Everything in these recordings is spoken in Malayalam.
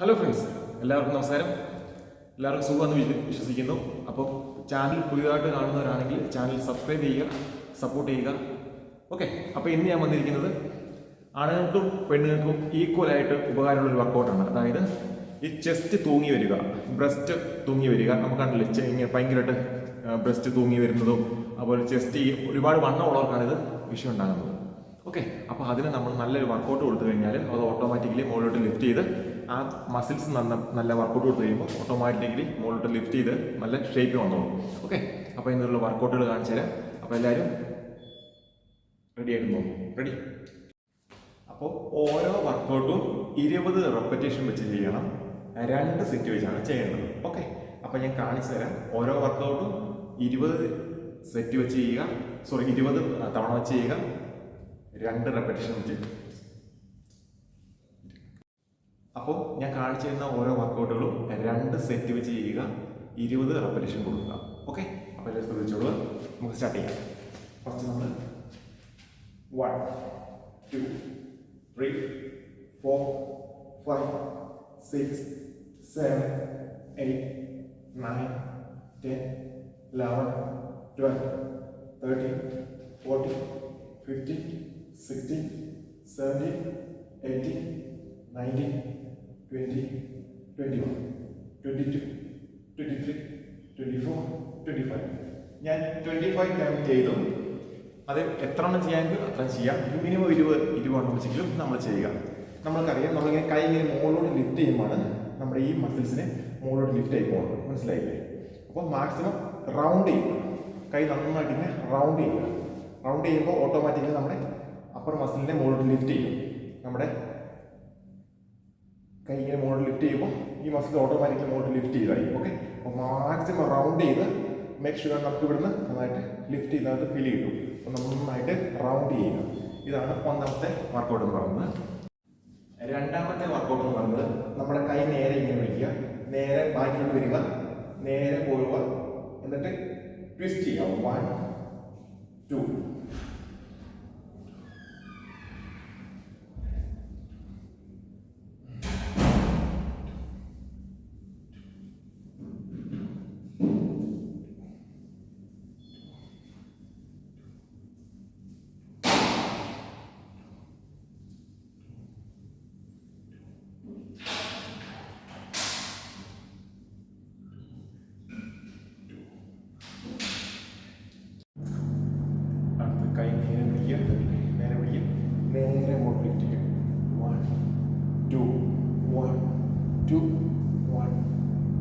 ഹലോ ഫ്രണ്ട്സ് എല്ലാവർക്കും നമസ്കാരം. എല്ലാവർക്കും സുഖമെന്ന് വിശ്വസിക്കുന്നു. അപ്പോൾ ചാനൽ പുതിയതായിട്ട് കാണുന്നവരാണെങ്കിൽ ചാനൽ സബ്സ്ക്രൈബ് ചെയ്യുക സപ്പോർട്ട് ചെയ്യുക. ഓക്കെ അപ്പോൾ ഇന്ന് ഞാൻ വന്നിരിക്കുന്നത് ആണുങ്ങൾക്കും പെണ്ണുങ്ങൾക്കും ഈക്വലായിട്ട് ഉപകാരമുള്ള ഒരു വർക്കൗട്ടാണ് അതായത് ഈ ചെസ്റ്റ് തൂങ്ങി വരിക ബ്രസ്റ്റ് തൂങ്ങി വരിക. നമുക്ക് കണ്ടില്ലേ ഇങ്ങനെ ഭയങ്കരമായിട്ട് ബ്രസ്റ്റ് തൂങ്ങി വരുന്നതും അതുപോലെ ചെസ്റ്റ് ഒരുപാട് വണ്ണമുള്ളവർക്കാണ് ഇത് വിഷയം ഉണ്ടാകുന്നത്. ഓക്കെ അപ്പോൾ അതിന് നമ്മൾ നല്ലൊരു വർക്കൗട്ട് കൊടുത്തു കഴിഞ്ഞാൽ അത് ഓട്ടോമാറ്റിക്കലി മുകളിലോട്ട് ലിഫ്റ്റ് ചെയ്ത് ആ മസിൽസ് നല്ല നല്ല വർക്കൗട്ട് കൊടുത്തു കഴിയുമ്പോൾ ഓട്ടോമാറ്റിക്കലി മുകളിലോട്ട് ലിഫ്റ്റ് ചെയ്ത് നല്ല ഷേപ്പ് വന്നോളും. ഓക്കെ അപ്പോൾ ഇതിനുള്ള വർക്കൗട്ടുകൾ കാണിച്ചു തരാം. അപ്പോൾ എല്ലാവരും റെഡി നോക്കും റെഡി അപ്പോൾ ഓരോ വർക്കൗട്ടും ഇരുപത് റെപ്പറ്റേഷൻ വെച്ച് ചെയ്യണം. രണ്ട് സെറ്റ് വെച്ചാണ് ചെയ്യേണ്ടത്. ഓക്കെ അപ്പോൾ ഞാൻ കാണിച്ചു തരാം. ഓരോ വർക്കൗട്ടും ഇരുപത് സെറ്റ് വെച്ച് ചെയ്യുക. സോറി ഇരുപത് തവണ വെച്ച് ചെയ്യുക. രണ്ട് റെപ്പറ്റേഷൻ വെച്ച് അപ്പോൾ ഞാൻ കാണിച്ചു തരുന്ന ഓരോ വർക്കൗട്ടുകളും രണ്ട് സെറ്റ് വെച്ച് ചെയ്യുക. ഇരുപത് റെപ്പലേഷൻ കൊടുക്കുക. ഓക്കെ അപ്പോൾ എല്ലാവരും ശ്രദ്ധിച്ചോളൂ നമുക്ക് സ്റ്റാർട്ട് ചെയ്യാം. ഫസ്റ്റ് നമ്മൾ one two three four five six seven eight nine ten eleven twelve thirteen fourteen fifteen sixteen seventeen eighteen nineteen twenty twenty one twenty two twenty three twenty four twenty five ഞാൻ ട്വന്റി ഫൈവ് ടൈം ചെയ്തു. അത് എത്ര എണ്ണം ചെയ്യാമെങ്കിൽ അത്ര ചെയ്യാം. മിനിമം ഇരുപത് ഇരുപതെണ്ണം വെച്ചെങ്കിലും നമ്മൾ ചെയ്യുക. നമ്മൾക്കറിയാം നമ്മളിങ്ങനെ കൈ ഇങ്ങനെ മുകളിലോട്ട് ലിഫ്റ്റ് ചെയ്യുമ്പോൾ നമ്മുടെ ഈ മസിൽസിനെ മുകളിലോട്ട് ലിഫ്റ്റ് ആയി പോകണം മനസ്സിലായില്ലേ? അപ്പോൾ മാക്സിമം റൗണ്ട് ചെയ്യുക. കൈ നന്നായിട്ട് ഇങ്ങനെ റൗണ്ട് ചെയ്യുക. റൗണ്ട് ചെയ്യുമ്പോൾ ഓട്ടോമാറ്റിക്കലി നമ്മുടെ അപ്പർ മസിലിനെ മുകളിലോട്ട് ലിഫ്റ്റ് ചെയ്യും. നമ്മുടെ കൈ ഇങ്ങനെ മോഡൽ ലിഫ്റ്റ് ചെയ്യുമ്പോൾ ഈ മസിൽ ഓട്ടോമാറ്റിക്കലി മോഡൽ ലിഫ്റ്റ് ചെയ്തായി ഓക്കെ അപ്പോൾ മാക്സിമം റൗണ്ട് ചെയ്ത് മേക്ക് ഷുവർ നമുക്ക് ഇവിടുന്ന് നന്നായിട്ട് ലിഫ്റ്റ് ചെയ്തത് ഫീൽ കിട്ടും അപ്പോൾ നമ്മൾ നന്നായിട്ട് റൗണ്ട് ചെയ്യുക. ഇതാണ് ഒന്നാമത്തെ വർക്കൗട്ട് എന്ന് പറയുന്നത്. രണ്ടാമത്തെ വർക്കൗട്ട് എന്ന് പറയുന്നത് നമ്മുടെ കൈ നേരെ ഇങ്ങനെ വിളിക്കുക നേരെ ബാക്കിലോട്ട് വരിക നേരെ പോവുക എന്നിട്ട് ട്വിസ്റ്റ് ചെയ്യുക. One two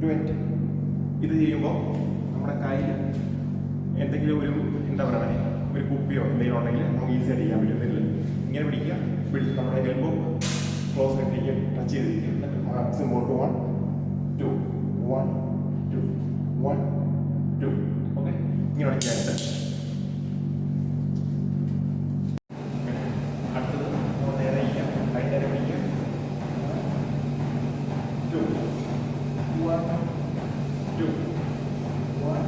twenty ഇത് ചെയ്യുമ്പോൾ നമ്മുടെ കയ്യിൽ എന്തെങ്കിലും ഒരു എന്താ പറയുക ഒരു കുപ്പിയോ എന്തെങ്കിലും ഉണ്ടെങ്കിൽ നമുക്ക് ഈസി ആയിട്ട് ചെയ്യാൻ പറ്റുന്നില്ല ഇങ്ങനെ പിടിക്കുക. പിടിച്ച് നമ്മുടെ എൽബോ ക്ലോസ് കെട്ടിക്കുക ടച്ച് ചെയ്തിരിക്കും maximum pot one two one two one two okay ഇങ്ങനെ ചെയ്യാനായിട്ട് അടുത്തത് നമ്മൾ നേരെ ചെയ്യാം കൈ നേരെ പിടിക്കാം two one two one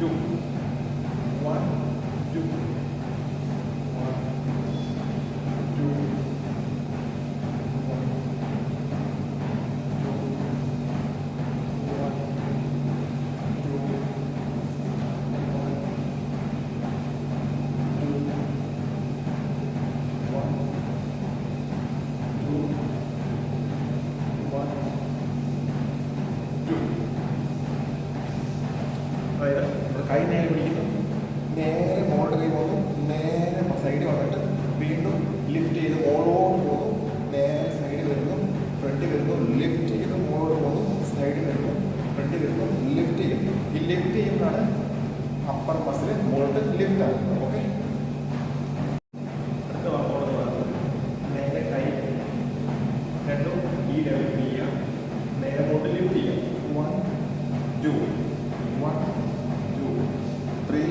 two one two one two അതായത് കൈ നേരെ പിടിക്കുന്നു. നേരെ മോളിലേക്ക് പോകുന്നു. നേരെ സൈഡിൽ വന്നിട്ട് വീണ്ടും ലിഫ്റ്റ് ചെയ്ത് മോളോട്ട് പോകുന്നു. നേരെ സൈഡിൽ വരുന്നു. ഫ്രണ്ടിൽ വരുന്നു. ലിഫ്റ്റ് ചെയ്ത് മോളോട്ട് പോകുന്നു. സൈഡിൽ വരുന്നു. ഫ്രണ്ടിൽ വരുന്നു. ലിഫ്റ്റ് ചെയ്യുന്നു. ഈ ലിഫ്റ്റ് ചെയ്യുന്നതാണ് അപ്പർ മസിൽ മുകളിലോട്ട് ലിഫ്റ്റ് ആകുന്നത് ഓക്കെ അടുത്ത വർക്കൗട്ട് എന്ന് പറയുന്നത് നേരെ കൈ രണ്ടും ഈ ലെവലിൽ ചെയ്യുക two one two three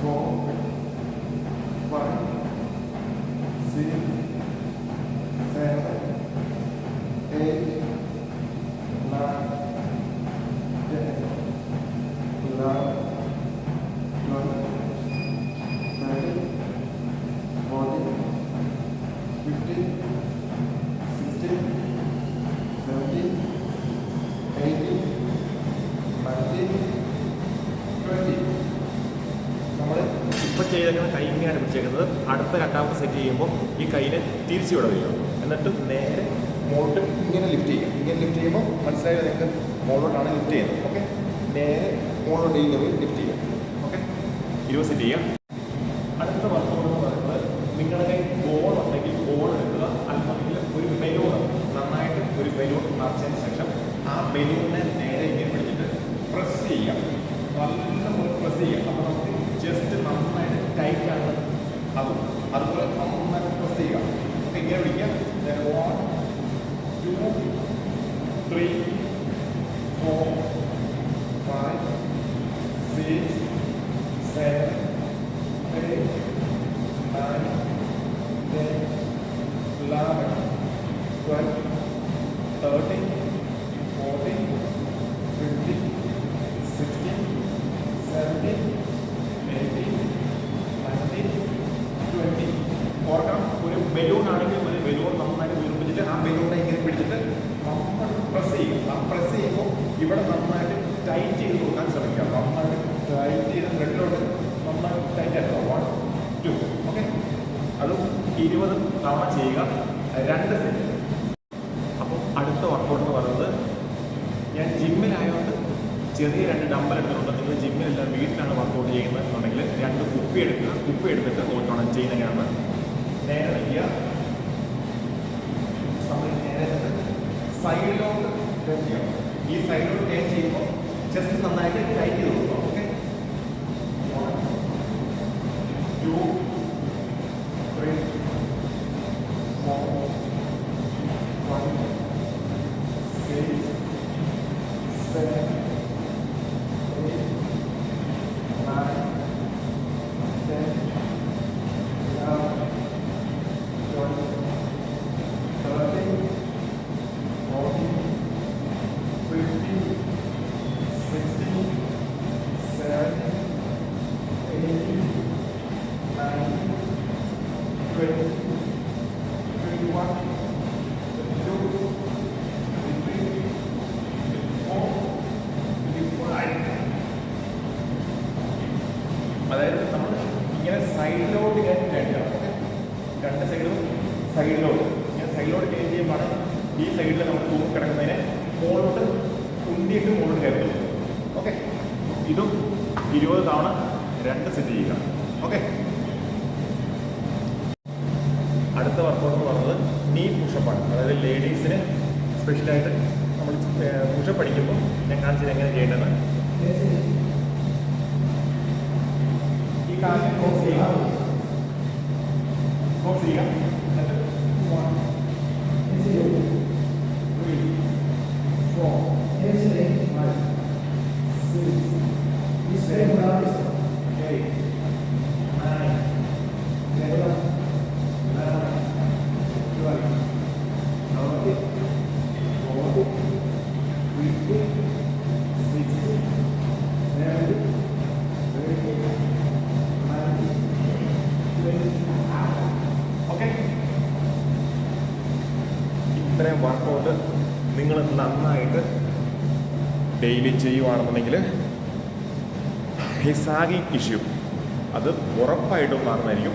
four five six seven eight nine, ten, eleven, twelve, thirteen, fourteen, fifteen, sixteen, seventeen, eighteen, nineteen, twenty. നമ്മൾ ഇപ്പോൾ ചെയ്തേക്കുന്ന കൈ ഇങ്ങനെയാണ് പിടിച്ചേക്കുന്നത്. അടുത്ത രണ്ടാമത്തെ സെറ്റ് ചെയ്യുമ്പോൾ ഈ കൈയിനെ തിരിച്ചു വിട വയ്ക്കുക എന്നിട്ട് നേരെ മുകളിലോട്ട് ഇങ്ങനെ ലിഫ്റ്റ് ചെയ്യും ഇങ്ങനെ ലിഫ്റ്റ് ചെയ്യുമ്പോൾ മനസ്സിലായത് നിങ്ങൾക്ക്? മുകളിലോട്ടാണ് ലിഫ്റ്റ് ചെയ്യുന്നത്. ഓക്കെ നേരെ മുകളിലോട്ട് ഈ ലെവൽ ലിഫ്റ്റ് ചെയ്യുക. ഓക്കെ ഇരുപത് സെറ്റ് ചെയ്യുക. അടുത്ത വർക്കൗട്ട് എന്ന് പറയുന്നത് നിങ്ങളുടെ കയ്യിൽ ബോൾ ഉണ്ടെങ്കിൽ ബോൾ എടുക്കുക. അല്ലെങ്കിൽ ഒരു ബലൂൺ നന്നായിട്ട് ഒരു ബലൂൺ നിറച്ചതിന് ശേഷം ആ ബലൂണിനെ നേരെ ഇങ്ങനെ പിടിച്ചിട്ട് പ്രസ് ചെയ്യുക നല്ലപോലെ പ്രസ് ചെയ്യുക അപ്പോൾ നമുക്ക് ജസ്റ്റ് നന്നായിട്ട് ടൈറ്റ് ആണ് അതും അതുപോലെ നന്നായിട്ട് പ്രസ് ചെയ്യുക അപ്പോൾ ഇങ്ങനെ പിടിക്കുക one two three four five six seven eight, nine, ten, eleven, twelve, thirteen, fourteen, fifteen, sixteen, seventeen, eighteen, nineteen, twenty. ഓർക്കണം ഒരു ബലൂൺ ആണെങ്കിൽ ഒരു ബലൂൺ നന്നായിട്ട് വീർപ്പിച്ചിട്ട് ആ ബലൂണിനെ ഇങ്ങനെ പിടിച്ചിട്ട് നമ്മൾ പ്രസ് ചെയ്യും ആ പ്രസ് ചെയ്യുമ്പോൾ ഇവിടെ നന്നായിട്ട് ടൈറ്റ് ചെയ്ത് കൊടുക്കാൻ ശ്രമിക്കുക നന്നായിട്ട് ടൈറ്റ് ചെയ്ത് ത്രെഡിലോട്ട് നന്നായിട്ട് ടൈറ്റ് ആക്കുക വൺ ടു ഓക്കെ അതും ഇരുപത് തവണ ചെയ്യുക രണ്ട് സെറ്റ് അപ്പോൾ അടുത്ത വർക്കൗട്ട് എന്ന് പറയുന്നത് ഞാൻ ജിമ്മിലായതുകൊണ്ട് ചെറിയ രണ്ട് ഡമ്പൽ എടുത്തിട്ടുണ്ട്. നിങ്ങൾ ജിമ്മിലല്ല വീട്ടിലാണ് വർക്കൗട്ട് ചെയ്യുന്നത് എന്നുണ്ടെങ്കിൽ രണ്ട് കുപ്പി എടുക്കുക. കുപ്പി എടുത്തിട്ട് നോക്കണം ചെയ്യുന്നതിനാണ് നേരെ വയ്ക്കുക. സൈഡിലോട്ട് ഈ സൈഡിലോട്ട് ടേൺ ചെയ്യുമ്പോൾ ജസ്റ്റ് നന്നായിട്ട് ടൈറ്റ് ചെയ്ത് കൊടുക്കണം okay two three four five six seven eight nine ten eleven twelve thirteen fourteen fifteen sixteen seventeen eighteen nineteen twenty twenty one twenty two twenty three twenty four twenty five അതായത് നമ്മൾ ഇങ്ങനെ സൈഡിലോട്ട് ഞാൻ ഓക്കെ രണ്ട് സൈഡും സൈഡിലോട്ട്. ഞാൻ സൈഡിലോട്ട് ചേഞ്ച് ചെയ്യുമ്പോൾ ഈ സൈഡിൽ നമ്മൾ തൂങ്ങി കിടക്കുന്നതിനെ മുകളിലോട്ട് ഉന്തിയിട്ട് മുകളിൽ കയറുന്നത് ഓക്കെ ഇതും ഇരുപത് തവണ രണ്ട് സെറ്റ് ചെയ്യുക. ഓക്കെ അടുത്ത വർക്കൗട്ട് എന്ന് പറയുന്നത് നീ പുഷപ്പാണ് അതായത് ലേഡീസിന് സ്പെഷ്യലായിട്ട് നമ്മൾ പുഷപ്പ് അടിക്കുമ്പോൾ ഞാൻ കാണിച്ചത് എങ്ങനെ ചെയ്യേണ്ടതെന്ന്? ഈ കാലിനെ ഡെയിലി ചെയ്യുവാണെന്നുണ്ടെങ്കിൽ ഈ ഇഷ്യൂ. അത് ഉറപ്പായിട്ടും മാറുന്നതായിരിക്കും.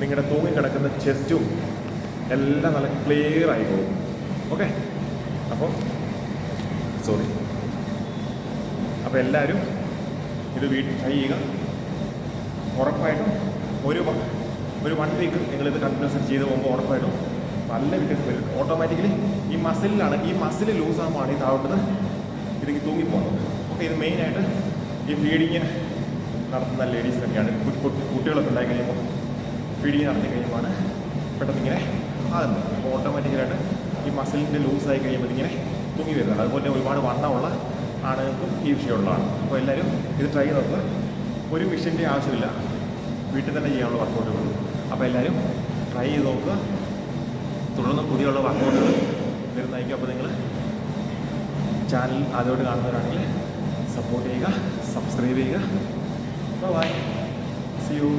നിങ്ങളുടെ തൂങ്ങി കിടക്കുന്ന ചെസ്റ്റും എല്ലാം നല്ല ക്ലിയർ ആയി പോകും. ഓക്കെ? അപ്പോൾ സോറി. അപ്പോൾ എല്ലാവരും ഇത് വീട്ടിൽ ട്രൈ ചെയ്യുക. ഉറപ്പായിട്ടും ഒരു ഒരു വൺ വീക്ക് നിങ്ങളിത് കണ്ടിന്യൂസ് ചെയ്ത് പോകുമ്പോൾ ഉറപ്പായിട്ടും നല്ല വ്യത്യാസം വരും ഓട്ടോമാറ്റിക്കലി ഈ മസിലാണ് ഈ മസിൽ ലൂസ് ആകുമ്പോഴാണ് ഈ താഴോട്ട് ഇതെങ്കിൽ തൂങ്ങിപ്പോകുന്നത് അപ്പോൾ ഇത് മെയിനായിട്ട് ഈ ഫീഡിങ് നടത്തുന്ന ലേഡീസ് തന്നെയാണ്. കുട്ടികളൊക്കെ ഉണ്ടായി കഴിയുമ്പോൾ ഫീഡിങ് നടത്തി കഴിയുമ്പോൾ പെട്ടെന്ന് ഇങ്ങനെ ആകുന്നത്. അപ്പോൾ ഓട്ടോമാറ്റിക്കലായിട്ട് ഈ മസിലിന്റെ ലൂസായി കഴിയുമ്പോൾ ഇങ്ങനെ തൂങ്ങി വരുന്നുണ്ട് അതുപോലെ ഒരുപാട് വണ്ണമുള്ള ആണുങ്ങൾക്കും ഈ വിഷയമുള്ളതാണ്. അപ്പോൾ എല്ലാവരും ഇത് ട്രൈ ചെയ്തത് ഒരു മിഷീന്റെ ആവശ്യമില്ല. വീട്ടിൽ തന്നെ ചെയ്യാനുള്ള വർക്കൗട്ടുകൾ അപ്പോൾ എല്ലാവരും ട്രൈ ചെയ്ത് നോക്കുക തുടർന്ന് പുതിയുള്ള വർക്കൗട്ടുകൾ വരുന്നതായിരിക്കും. അപ്പോൾ നിങ്ങൾ चानल आदमी का सपोर्ट सब्सक्रैब सी यू